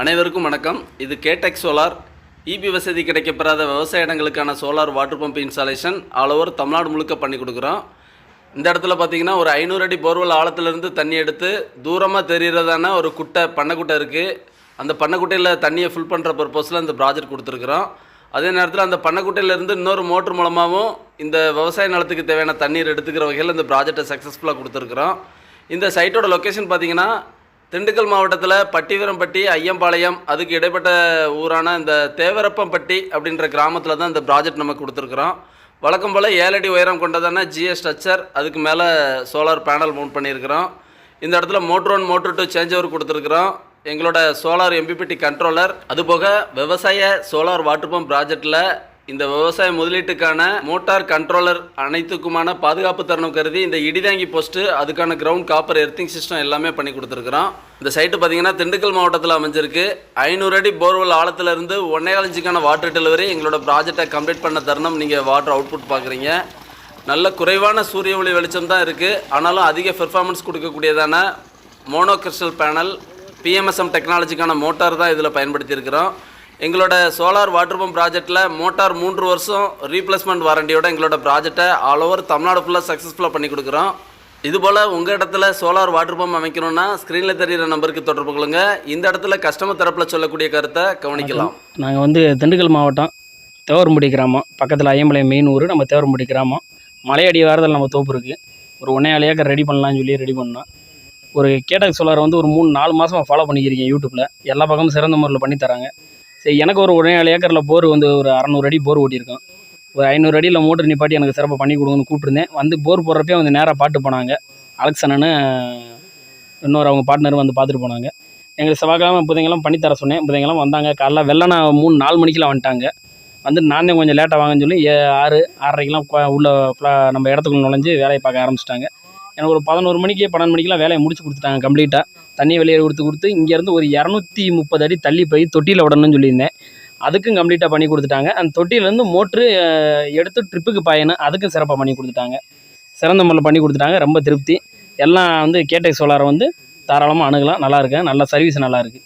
அனைவருக்கும் வணக்கம். இது கேடெக் சோலார். இபி வசதி கிடைக்கப்பெறாத விவசாய இடங்களுக்கான solar water pump installation all over Tamil Nadu முழுக்க பண்ணி கொடுக்குறோம். இந்த இடத்துல பார்த்தீங்கன்னா ஒரு ஐநூறு அடி போர்வெல் ஆழத்துலேருந்து தண்ணி எடுத்து தூரமாக தெரிகிறதான ஒரு குட்டை பண்ணைக்குட்டை இருக்குது அந்த பண்ணைக்குட்டையில் தண்ணியை ஃபில் பண்ணுற பர்பஸில் இந்த ப்ராஜெக்ட் கொடுத்துருக்குறோம். அதே நேரத்தில் அந்த பண்ணைக்குட்டையிலேருந்து இன்னொரு மோட்ரு மூலமாகவும் இந்த விவசாய நிலத்துக்கு தேவையான தண்ணீர் எடுத்துக்கிற வகையில் இந்த ப்ராஜெக்டை சக்ஸஸ்ஃபுல்லாக கொடுத்துருக்குறோம். இந்த சைட்டோட லொக்கேஷன் பார்த்தீங்கன்னா திண்டுக்கல் மாவட்டத்தில் பட்டிவரம்பட்டி ஐயம்பாளையம் அதுக்கு இடைப்பட்ட ஊரான இந்த தேவரப்பம்பட்டி அப்படின்ற கிராமத்தில் தான் இந்த ப்ராஜெக்ட் நம்ம கொடுத்துருக்குறோம். வழக்கம் போல் ஏழடி உயரம் கொண்டதான ஜிஎஸ் ஸ்ட்ரக்சர் அதுக்கு மேலே சோலார் பேனல் மவுண்ட் பண்ணியிருக்கிறோம். இந்த இடத்துல motor one motor two change over கொடுத்துருக்குறோம். எங்களோட சோலார் எம்பிபிடி கண்ட்ரோலர் அதுபோக விவசாய சோலார் வாட்டர் பம்ப் ப்ராஜெக்டில் இந்த விவசாய முதலீட்டுக்கான மோட்டார் கண்ட்ரோலர் அனைத்துக்குமான பாதுகாப்பு தருணம் கருதி இந்த இடிதாங்கி போஸ்ட்டு அதுக்கான கிரவுண்ட் காப்பர் எர்த்திங் சிஸ்டம் எல்லாமே பண்ணி கொடுத்துருக்குறோம். இந்த சைட்டு பார்த்தீங்கன்னா திண்டுக்கல் மாவட்டத்தில் அமைஞ்சிருக்கு. ஐநூறு அடி போர்வெல் ஆழத்துலேருந்து ஒன்னே இன்ச்சுக்கான வாட்டர் டெலிவரி எங்களோட ப்ராஜெக்டை கம்ப்ளீட் பண்ண தருணம். நீங்கள் வாட்டர் அவுட்புட் பார்க்குறீங்க. நல்ல குறைவான சூரிய ஒளி வெளிச்சம் தான் இருக்குது ஆனாலும் அதிக பெர்ஃபார்மன்ஸ் கொடுக்கக்கூடியதான மோனோ கிறிஸ்டல் பேனல் பிஎம்எஸ்எம் டெக்னாலஜிக்கான மோட்டார் தான் இதில் பயன்படுத்தியிருக்கிறோம். எங்களோட சோலார் வாட்டர் பம்ப் ப்ராஜெக்ட்டில் மோட்டார் மூன்று வருஷம் ரீப்ளேஸ்மெண்ட் வாரண்டியோட எங்களோட ப்ராஜெக்டை ஆல் ஓவர் தமிழ்நாடு ஃபுல்லாக சக்ஸஸ்ஃபுல்லாக பண்ணி கொடுக்குறோம். இதுபோல் உங்கள் இடத்துல சோலார் வாட்டர் பம்ப் அமைக்கணும்னா ஸ்க்ரீனில் தெரிகிற நம்பருக்கு தொடர்பு கொள்ளுங்க. இந்த இடத்துல கஸ்டமர் தரப்பில் சொல்லக்கூடிய கருத்தை கவனிக்கலாம். நாங்கள் வந்து திண்டுக்கல் மாவட்டம் தேவரம்புடி கிராமம். பக்கத்தில் ஐயம்பாளையம் மெயின் ஊர் நம்ம தேவரம்புடி கிராமம். மலையடி வாரத்தில் நம்ம தோப்பு இருக்குது ஒரு ஒன்றே ஏக்கர் ரெடி பண்ணலாம்னு சொல்லி ரெடி பண்ணோம். ஒரு கேட்டக் சோலார் வந்து ஒரு மூணு நாலு மாதமாக ஃபாலோ பண்ணிக்கிறீங்க யூடியூப்பில் எல்லா பக்கமும் சிறந்த முறையில் பண்ணித்தராங்க சரி எனக்கு ஒரு ஒரே ஏழு ஏக்கரில் போர் வந்து ஒரு அறநூறு அடி போர் ஓட்டியிருக்கோம். ஒரு ஐநூறு அடியில் மோட்டர் நிப்பாட்டி எனக்கு சிறப்பாக பண்ணி கொடுங்கன்னு கூப்பிட்டுருந்தேன். வந்து போர் போடுறப்பே வந்து நேராக பாட்டு போனாங்க. அலெக்சனன்னு இன்னொரு அவங்க பார்ட்னர் வந்து பார்த்துட்டு போனாங்க. எங்களுக்கு செவ்வாய்க்கிழமை புதைங்கெல்லாம் பண்ணித்தர தர சொன்னேன். புதைங்கெல்லாம் வந்தாங்க. காலைல வெள்ளனா மூணு நாலு மணிக்கெலாம் வந்துட்டாங்க. வந்து நானே கொஞ்சம் லேட்டாக வாங்கன்னு சொல்லி ஏ ஆறு ஆறரைக்கெலாம் உள்ளே உள்ள நம்ம இடத்துக்குள்ள நுழைஞ்சு வேலையை பார்க்க ஆரம்பிச்சிட்டாங்க. எனக்கு ஒரு பதினோரு மணிக்கு பன்னெண்டு மணிக்கெலாம் வேலையை முடிச்சு கொடுத்துட்டாங்க கம்ப்ளீட்டாக தண்ணி வெளியே கொடுத்து கொடுத்து இங்கேருந்து ஒரு இரநூத்தி முப்பது அடி தள்ளி போய் தொட்டியில் விடணும்னு சொல்லியிருந்தேன். அதுக்கும் கம்ப்ளீட்டாக பண்ணி கொடுத்துட்டாங்க. அந்த தொட்டியிலேருந்து மோட்ரு எடுத்து ட்ரிப்புக்கு பாயணும் அதுக்கும் சிறப்பாக பண்ணி கொடுத்துட்டாங்க. சிறந்த முறையில் பண்ணி கொடுத்துட்டாங்க. ரொம்ப திருப்தி. எல்லாம் வந்து கேட்டை சோலாரை வந்து தாராளமாக அணுகலாம். நல்லா இருக்கேன் நல்ல சர்வீஸ் நல்லாயிருக்கு